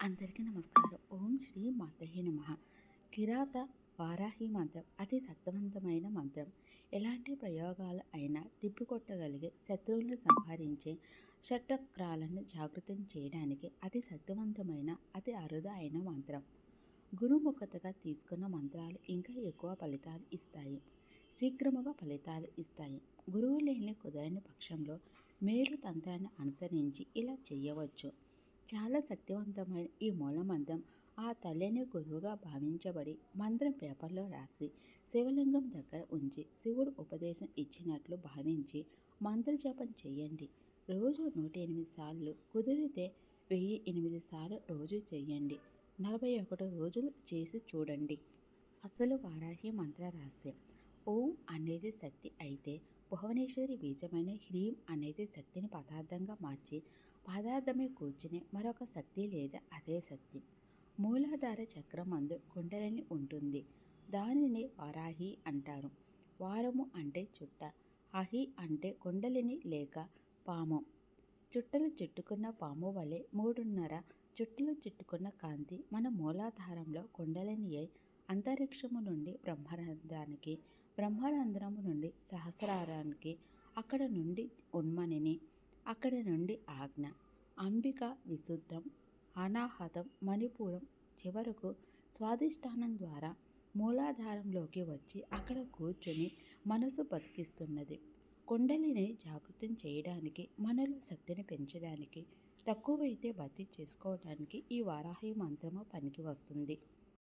అందరికీ నమస్కారం. ఓం శ్రీ మాతహే నమ. కిరాత వారాహి మంత్రం అతి శక్తివంతమైన మంత్రం. ఎలాంటి ప్రయోగాలు అయినా తిప్పికొట్టగలిగే శత్రువులను సంహరించే షట్టక్రాలను జాగృతం చేయడానికి అతి శక్తివంతమైన అతి అరుదు అయిన మంత్రం. గురుముఖతగా తీసుకున్న మంత్రాలు ఇంకా ఎక్కువ ఫలితాలు ఇస్తాయి. శీఘ్రముగా ఫలితాలు ఇస్తాయి. గురువు లేని కుదరని పక్షంలో మేలు తంత్రాన్ని అనుసరించి ఇలా చేయవచ్చు. చాలా శక్తివంతమైన ఈ మూలమంత్రం ఆ తల్లిని గురువుగా భావించబడి మంత్రం పేపర్లో రాసి శివలింగం దగ్గర ఉంచి శివుడు ఉపదేశం ఇచ్చినట్లు భావించి మంత్రజపం చేయండి. రోజు నూట ఎనిమిది సార్లు కుదిరితే వెయ్యి ఎనిమిది సార్లు రోజు చేయండి. నలభై ఒకటి రోజులు చేసి చూడండి. అసలు వారాహి మంత్ర రహస్యం. ఓం అనేది శక్తి అయితే భువనేశ్వరి బీజమైన హ్రీం అనేది శక్తిని పదార్థంగా మార్చి పదార్థమే కూర్చుని మరొక శక్తి లేదా అదే శక్తి. మూలాధార చక్రం మందు కుండలిని ఉంటుంది. దానిని వరాహి అంటారు. వారము అంటే చుట్ట అహి అంటే కుండలిని లేక పాము. చుట్టలు చుట్టుకున్న పాము వలె మూడున్నర చుట్టలు చుట్టుకున్న కాంతి మన మూలాధారంలో కుండలిని అయి అంతరిక్షము నుండి బ్రహ్మరంధ్రానికి బ్రహ్మరంధ్రము నుండి సహస్రారానికి అక్కడ నుండి ఉన్మనిని అక్కడి నుండి ఆజ్ఞ. అంబిక విశుద్ధం అనాహతం మణిపురం చివరకు స్వాధిష్టానం ద్వారా మూలాధారంలోకి వచ్చి అక్కడ కూర్చొని మనసు బతికిస్తున్నది. కుండలిని జాగృతం చేయడానికి మనలో శక్తిని పెంచడానికి తక్కువైతే భర్తీ చేసుకోవడానికి ఈ వారాహి మంత్రము పనికి వస్తుంది.